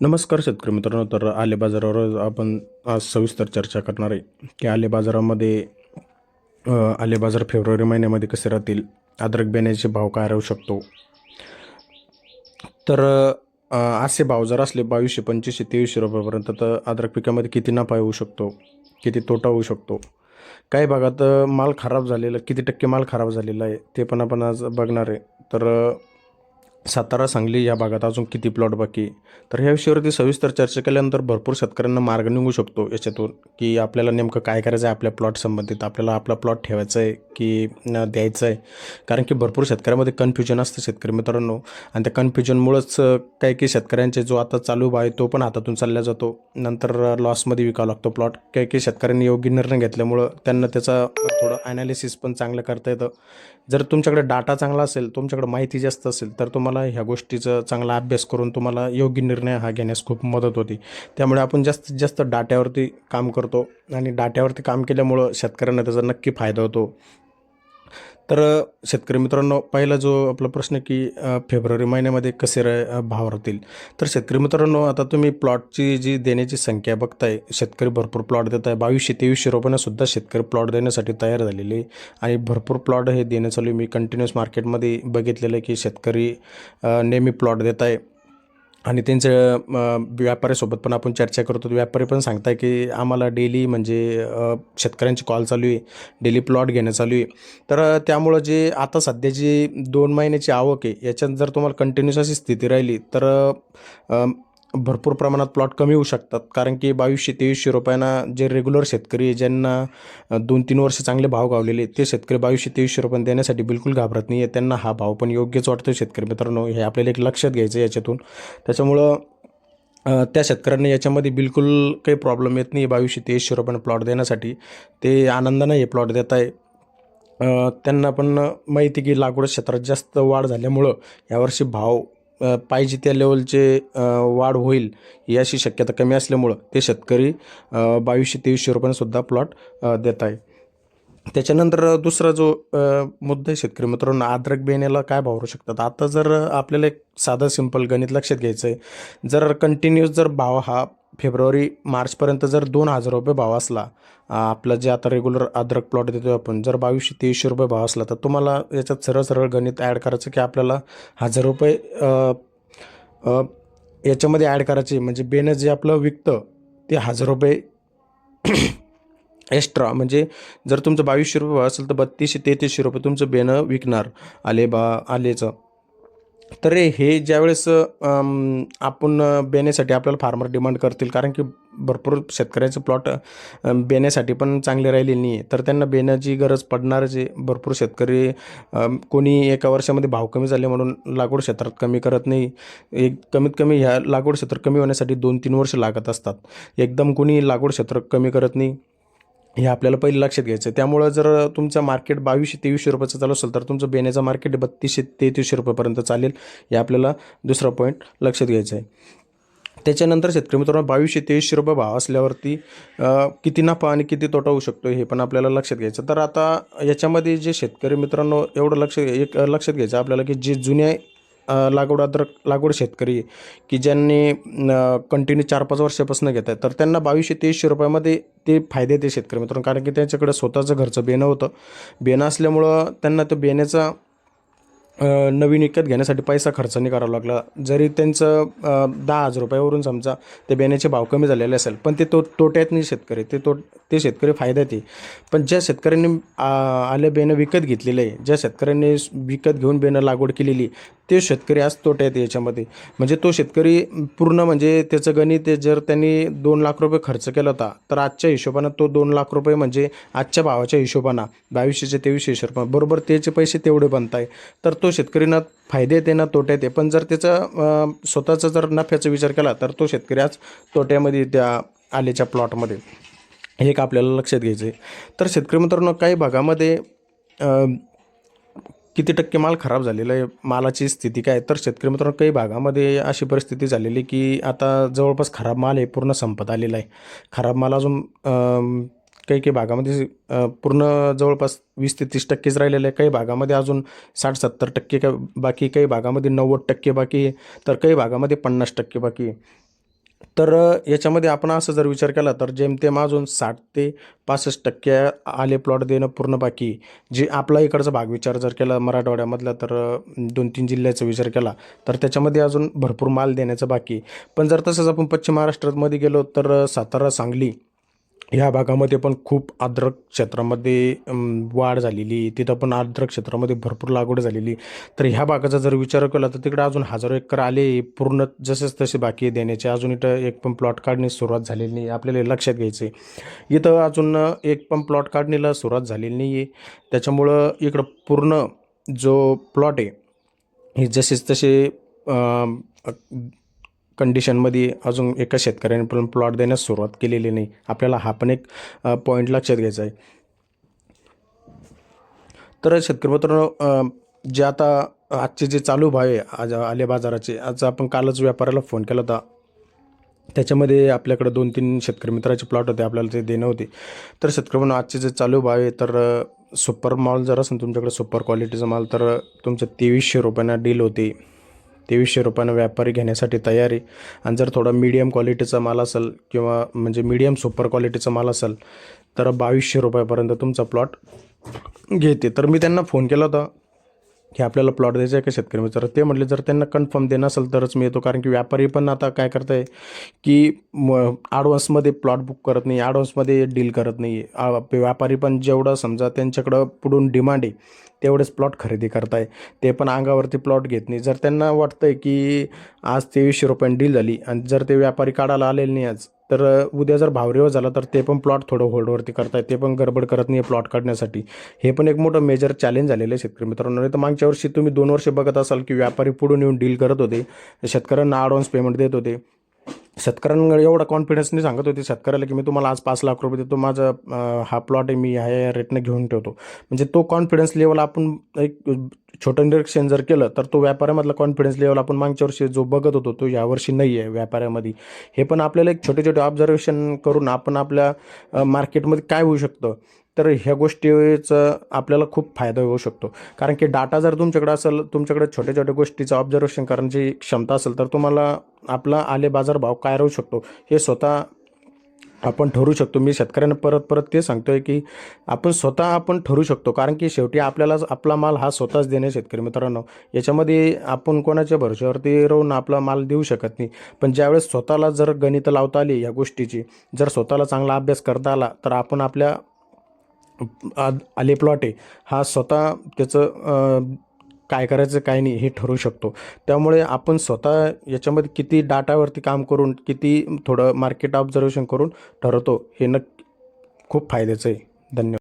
नमस्कार शेतकरी मित्रांनो तर आले बाजारावर आपण आज सविस्तर चर्चा करणार आहे की आले बाजारामध्ये आले बाजार फेब्रुवारी महिन्यामध्ये कसे राहतील अद्रक बेण्याचे भाव काय राहू शकतो? तर असे भाव जर असले बावीसशे पंचवीसशे तेवीसशे रुपयापर्यंत तर अद्रक पिकामध्ये किती नफा येऊ शकतो किती तोटा होऊ शकतो? काही भागात माल खराब झालेला किती टक्के माल खराब झालेला आहे ते पण आपण आज बघणार आहे. तर सातारा सांगली या भागात अजून किती प्लॉट बाकी? तर ह्या विषयावरती सविस्तर चर्चा केल्यानंतर भरपूर शेतकऱ्यांना मार्ग निघू शकतो याच्यातून की आपल्याला नेमकं काय करायचं आहे आपल्या प्लॉट संबंधित? आपल्याला आपला प्लॉट ठेवायचा आहे की द्यायचं आहे? कारण की भरपूर शेतकऱ्यामध्ये कन्फ्युजन असतं शेतकरी मित्रांनो. आणि त्या कन्फ्युजनमुळंच काही काही शेतकऱ्यांचे जो आता चालू भाव आहे तो पण हातातून चालला जातो. नंतर लॉसमध्ये विकावा लागतो प्लॉट काही काही शेतकऱ्यांनी योग्य निर्णय घेतल्यामुळं त्यांना त्याचा थोडं ॲनालिसिस पण चांगलं करता येतं. जर तुमच्याकडे डाटा चांगला असेल तुमच्याकडे माहिती जास्त असेल तर तुम्हाला तुम्हाला ह्या गोष्टीचा चांगला अभ्यास करून तुम्हाला योग्य निर्णय हा घेण्यास खूप मदत होती. त्यामुळे आपण जास्तीत जास्त डाट्यावरती काम करतो आणि डाट्यावरती काम केल्यामुळं शेतकऱ्यांना त्याचा नक्की फायदा होतो. तर शेतकरी मित्रांनो पहिला जो आपला प्रश्न की फेब्रुवारी महिन्यामध्ये कसे राय भाव राहतील? तर शेतकरी मित्रांनो आता तुम्ही प्लॉटची जी देण्याची संख्या बघताय शेतकरी भरपूर प्लॉट देत आहे बावीसशे तेवीसशे रुपयानंसुद्धा शेतकरी प्लॉट देण्यासाठी तयार झालेले आहे. आणि भरपूर प्लॉट हे देणं चालू मी कंटिन्युअस मार्केटमध्ये बघितलेलं आहे की शेतकरी नेहमी प्लॉट देत आहे आणि त्यांचं व्यापाऱ्यासोबत पण आपण चर्चा करतो व्यापारी पण सांगताय की आम्हाला डेली म्हणजे शेतकऱ्यांची कॉल चालू आहे. डेली प्लॉट घेणं चालू आहे. तर त्यामुळं जे आता सध्या जी दोन महिन्याची आवक आहे याच्यात जर तुम्हाला कंटिन्युअस अशी स्थिती राहिली तर भरपूर प्रमाणात प्लॉट कमी होऊ शकतात. कारण की बावीसशे तेवीसशे रुपयांना जे रेग्युलर शेतकरी ज्यांना दोन तीन वर्ष चांगले भाव गावलेले ते शेतकरी बावीसशे तेवीसशे रुपये देण्यासाठी बिलकुल घाबरत नाही आहे त्यांना हा भाव पण योग्यच वाटतो शेतकरी मित्रांनो. हे आपल्याला एक लक्षात घ्यायचं आहे याच्यातून. त्याच्यामुळं त्या शेतकऱ्यांना याच्यामध्ये बिलकुल काही प्रॉब्लेम येत नाही बावीसशे तेवीसशे रुपयांना प्लॉट देण्यासाठी. ते आनंदानं हे प्लॉट देत आहे त्यांना पण माहिती की लागवड क्षेत्रात जास्त वाढ झाल्यामुळं यावर्षी भाव पाहिजे त्या लेवलचे वाढ होईल याची शक्यता कमी असल्यामुळं ते शेतकरी बावीसशे तेवीसशे रुपयांसुद्धा प्लॉट देत आहे. त्याच्यानंतर दुसरा जो मुद्दा आहे शेतकरी मित्रांनो अद्रक बेण्याला काय भाव राहू शकतात? आता जर आपल्याला एक साधं सिंपल गणित लक्षात घ्यायचं आहे जर कंटिन्युअस जर भाव हा फेब्रुवारी मार्चपर्यंत जर दोन हजार रुपये भाव असला आपलं जे आता रेग्युलर अद्रक प्लॉट देतो आपण जर बावीसशे तेवीसशे रुपये भाव असला तर तुम्हाला याच्यात सरळ सरळ गणित ॲड करायचं की आपल्याला हजार रुपये याच्यामध्ये ॲड करायचे. म्हणजे बेनं जे आपलं विकतं ते हजार रुपये एक्स्ट्रा म्हणजे जर तुमचं बावीसशे रुपये भाव असेल तर बत्तीसशे तेहतीसशे रुपये तुमचं बेनं विकणार आले बा आलेचं. तर हे ज्यावेळेस आपण बेण्यासाठी आपल्याला फार्मर डिमांड करतील कारण की भरपूर शेतकऱ्याचे प्लॉट बेण्यासाठी पण चांगले राहिले नाही आहे तर त्यांना बेण्याची गरज पडणारच आहे भरपूर शेतकरी कोणी एका वर्षामध्ये भाव कमी झाले म्हणून लागवड क्षेत्रात कमी करत नाही. एक कमीत कमी ह्या लागवड क्षेत्र कमी होण्यासाठी दोन तीन वर्ष लागत असतात. एकदम कोणी लागवड क्षेत्र कमी करत नाही. हे आपल्याला पहिलं लक्षात घ्यायचं आहे त्यामुळं जर तुमचं मार्केट बावीसशे तेवीसशे रुपयाचं चालू असेल तर तुमचं बेण्याचं मार्केट बत्तीसशे तेहतीसशे रुपयापर्यंत चालेल हे आपल्याला दुसरा पॉईंट लक्षात घ्यायचं आहे त्याच्यानंतर शेतकरी मित्रांनो बावीसशे तेवीसशे रुपये भाव असल्यावरती किती नफा आणि किती तोटा होऊ शकतो हे पण आपल्याला लक्षात घ्यायचं. तर आता याच्यामध्ये जे शेतकरी मित्रांनो एवढं लक्ष एक लक्षात घ्यायचं आपल्याला की जे जुन्या लागवड अद्रक लागवड शेतकरी की ज्यांनी कंटिन्यू चार पाच वर्षापासून घेत आहेत तर त्यांना बावीसशे तेवीसशे रुपयामध्ये ते फायदे ते शेतकरी मित्रांनो. कारण की त्यांच्याकडे स्वतःचं घरचं बेणं होतं. बेणं असल्यामुळं त्यांना ते बेण्याचा नवीन विकत घेण्यासाठी पैसा खर्च नाही करावा लागला. जरी त्यांचं दहा हजार रुपयावरून समजा ते बेण्याचे भाव कमी झालेले असेल पण ते तो तोट्यात नाही शेतकरी. ते तो ते शेतकरी फायद्यात येईल पण ज्या शेतकऱ्यांनी आलं आले बेणं विकत घेतलेलं आहे ज्या शेतकऱ्यांनी विकत घेऊन बेणं लागवड केलेली ते शेतकरी आज तोट्यात याच्यामध्ये. म्हणजे तो शेतकरी पूर्ण म्हणजे त्याचं गणित आहे, जर त्यांनी दोन लाख रुपये खर्च केला होता तर आजच्या हिशोबानं तो दोन लाख रुपये म्हणजे आजच्या भावाच्या हिशोबानं बावीसशेचे तेवीसशे हिशोब बरोबर त्याचे पैसे तेवढे बनत आहे तर तो शेतकरी ना फायदे येते ना तोट्यात आहे पण जर त्याचा स्वतःचा जर नफ्याचा विचार केला तर तो शेतकरी आज तोट्यामध्ये त्या आलेच्या प्लॉटमध्ये. हे एक आपल्याला लक्षात घ्यायचं आहे तर शेतकरी मित्रांनो काही भागामध्ये किती टक्के माल खराब झालेला आहे मालाची स्थिती काय तर शेतकरी मित्रांनो काही भागामध्ये अशी परिस्थिती झालेली की आता जवळपास खराब माल आहे पूर्ण संपत आलेला आहे. खराब माल अजून काही काही भागामध्ये पूर्ण जवळपास वीस ते तीस टक्केच राहिलेलं आहे. काही भागामध्ये अजून साठ सत्तर टक्के का बाकी काही भागामध्ये नव्वद टक्के बाकी आहे. तर काही भागामध्ये पन्नास टक्के बाकी आहे. तर याच्यामध्ये आपण असं जर विचार केला तर जेमतेम अजून साठ ते पासष्ट टक्के आले प्लॉट देणं पूर्ण बाकी. जे आपला इकडचा भाग विचार जर केला मराठवाड्यामधला तर दोन तीन जिल्ह्याचा विचार केला तर त्याच्यामध्ये अजून भरपूर माल देण्याचं बाकी. पण जर तसंच आपण पश्चिम महाराष्ट्रामध्ये गेलो तर सातारा सांगली ह्या भागामध्ये पण खूप अद्रक क्षेत्रामध्ये वाढ झालेली आहे. तिथं पण आर्द्रक क्षेत्रामध्ये भरपूर लागवड झालेली. तर ह्या भागाचा जर विचार केला तर तिकडे अजून हजारो एकर आले पूर्ण जसेच तसे बाकी आहे देण्याचे. अजून इथं एक पण प्लॉट काढण्यास सुरुवात झालेली नाही आपल्याला लक्षात घ्यायचं आहे इथं अजून एक पण प्लॉट काढणीला सुरुवात झालेली नाही आहे त्याच्यामुळं इकडं पूर्ण जो प्लॉट आहे हे जसेच तसे कंडिशनमध्ये अजून एका शेतकऱ्याने पण प्लॉट देण्यास सुरुवात केलेली नाही. आपल्याला हा पण एक पॉईंट लक्षात घ्यायचा आहे. तर शेतकरी मित्रांनो जे आता आजचे जे चालू भाव आहे आज आले बाजाराचे आज आपण कालच व्यापाऱ्याला फोन केला होता. त्याच्यामध्ये आपल्याकडे दोन तीन शेतकरी मित्राचे प्लॉट होते आपल्याला ते देणं होते. तर शेतकरी म्हणून आजचे जे चालू भाव आहे तर सुपर माल जर असेल तुमच्याकडे सुपर क्वालिटीचा माल तर तुमच्या तुमचं तेवीसशे रुपयांना डील होते. तेवीसशे रुपयानं व्यापारी घेण्यासाठी तयारी. आणि जर थोडा मीडियम क्वालिटीचा माल असेल किंवा म्हणजे मीडियम सुपर क्वालिटीचा माल असेल तर बावीसशे रुपयापर्यंत तुमचा प्लॉट घेते. तर मी त्यांना फोन केला होता. की आपल्याला प्लॉट द्यायचा आहे का शेतकरी मित्र ते म्हटले जर त्यांना कन्फर्म देणं असेल तरच मी येतो. कारण की व्यापारी पण आता काय करत आहे की म ॲडव्हान्समध्ये प्लॉट बुक करत नाही ॲडव्हान्समध्ये डील करत नाही. व्यापारी पण जेवढं समजा त्यांच्याकडं पुढून डिमांड आहे तेवढेच प्लॉट खरेदी करताय. ते पण अंगावरती प्लॉट घेत नाही. जर त्यांना वाटतं आहे की आज तेवीसशे रुपयांनी डील झाली आणि जर ते व्यापारी काढायला आलेले नाही आज तर उद्या जर भावरेवर झाला तर ते पण प्लॉट थोडं होल्डवरती करतायत. ते पण गडबड करत नाही प्लॉट काढण्यासाठी. हे पण एक मोठं मेजर चॅलेंज झालेलं आहे शेतकरी मित्रांनो. नाही तर मागच्या वर्षी तुम्ही दोन वर्ष बघत असाल की व्यापारी पुढून येऊन डील करत होते. शेतकऱ्यांना ॲडव्हान्स पेमेंट देत होते. शेतकऱ्यांना एवढा कॉन्फिडन्सने सांगत होते शेतकऱ्याला की मी तुम्हाला आज पाच लाख रुपये देतो माझा हा प्लॉट आहे मी ह्या रेटने घेऊन ठेवतो. म्हणजे तो कॉन्फिडन्स लेवल आपण एक छोटं निरीक्षण जर केलं तर तो व्यापाऱ्यामधला कॉन्फिडन्स लेवल आपण मागच्या वर्षी जो बघत होतो तो यावर्षी नाही आहे व्यापाऱ्यामध्ये. हे पण आपल्याला एक छोटे छोटे ऑब्झर्वेशन करून आपण आपल्या मार्केटमध्ये काय होऊ शकतं? तर ह्या गोष्टीचं आपल्याला खूप फायदा होऊ शकतो. कारण की डाटा जर तुमच्याकडे असेल तुमच्याकडे छोट्या छोट्या गोष्टीचं ऑब्झर्वेशन करण्याची क्षमता असेल तर तुम्हाला आपला आले बाजार भाव काय राहू शकतो? हे स्वतः आपण ठरू शकतो. मी शेतकऱ्यांना परत परत ते सांगतोय की आपण स्वतः आपण ठरू शकतो. कारण की शेवटी आपल्याला आपला माल हा स्वतःच देणे शेतकरी मित्रांनो. याच्यामध्ये आपण कोणाच्या भरोश्यावरती राहून आपला माल देऊ शकत नाही. पण ज्यावेळेस स्वतःला जर गणित लावता आली या गोष्टीची जर स्वतःला चांगला अभ्यास करता आला तर आपण आपल्या आले प्लॉटे हा स्वतः त्याचं काय करायचं काय नाही हे ठरू शकतो. त्यामुळे आपण स्वतः याच्यामध्ये किती डाटावरती काम करून किती थोडं मार्केट ऑब्झर्वेशन करून ठरवतो हे नक्की खूप फायद्याचं आहे. धन्यवाद.